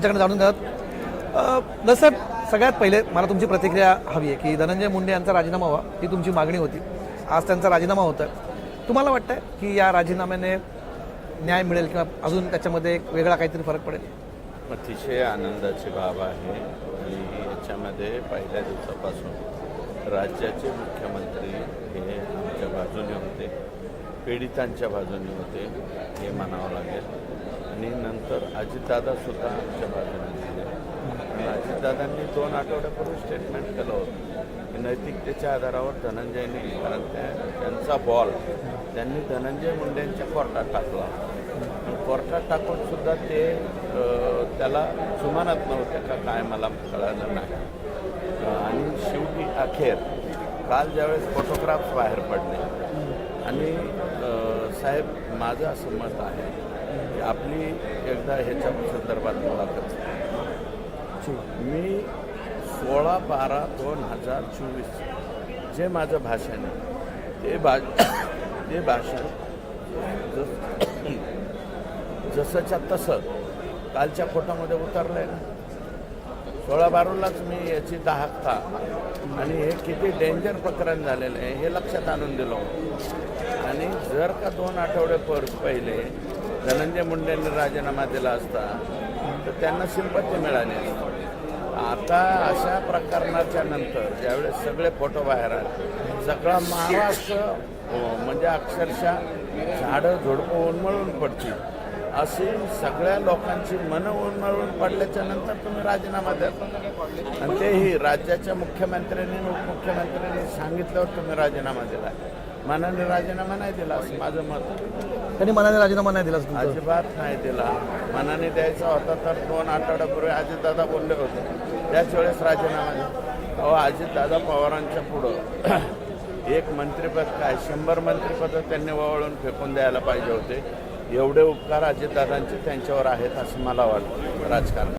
त्यांच्याकडे जाणून घ्यात जसं सगळ्यात पहिले मला तुमची प्रतिक्रिया हवी आहे की धनंजय मुंडे यांचा राजीनामा व्हा ही तुमची मागणी होती. आज त्यांचा राजीनामा होता तुम्हाला वाटतं की या राजीनाम्याने न्याय मिळेल किंवा अजून त्याच्यामध्ये एक वेगळा काहीतरी फरक पडेल? अतिशय आनंदाची बाब आहे आणि याच्यामध्ये पहिल्या दिवसापासून राज्याचे मुख्यमंत्री हे आमच्या बाजूने होते पीडितांच्या बाजूने होते हे म्हणावं लागेल. आणि नंतर अजितदादासुद्धा आमच्या बाजूने झाले अजितदादांनी दोन आठवड्यापूर्वी स्टेटमेंट केलं होतं की नैतिकतेच्या आधारावर धनंजयने कारण त्या त्यांचा बॉल त्यांनी धनंजय मुंडेंच्या कोर्टात टाकला. कोर्टात टाकून सुद्धा ते त्याला जुमानत नव्हते का काय मला कळालं नाही. आणि शेवटी अखेर काल ज्यावेळेस फोटोग्राफ्स बाहेर पडले. आणि साहेब माझं असं मत आहे आपली एकदा ह्याच्या संदर्भात मुलाखत मी सोळा बारा दोन हजार चोवीस जे माझं भाषण आहे ते भा ते भाषण जसंच्या तसं कालच्या फोटोमध्ये उतरलं आहे ना. सोळा बारूलाच मी याची दाहकता आणि हे किती डेंजर प्रकरण झालेलं आहे हे लक्षात आणून दिलं. आणि जर का दोन आठवडे पर पहिले धनंजय मुंडेंनी राजीनामा दिला असता तर त्यांना सिंपत्ती मिळाली आता अशा प्रकरणाच्या नंतर ज्यावेळेस सगळे फोटो बाहेर आले सगळा महाराष्ट्र हो, म्हणजे अक्षरशः झाडं झुडपं उन्मळून पडतील. अशी सगळ्या लोकांची मनं उन्मळून पडल्याच्या नंतर तुम्ही राजीनामा द्या. आणि तेही राज्याच्या मुख्यमंत्र्यांनी उपमुख्यमंत्र्यांनी सांगितल्यावर तुम्ही राजीनामा दिला. मनाने राजीनामा नाही दिला असं माझं मत. त्यांनी मनाने राजीनामा नाही दिला तुमचा? अजिबात नाही दिला. मनाने द्यायचा होता तर दोन आठवड्यापूर्वी अजितदादा बोलले होते. त्याच वेळेस राजीनामा दिला. अहो अजितदादा पवारांच्या पुढं एक मंत्रिपद काय? शंभर मंत्रिपदं त्यांनी वळून फेकून द्यायला पाहिजे होते. एवढे उपकार अजितदादांचे त्यांच्यावर आहेत असं मला वाटतं. राजकारण.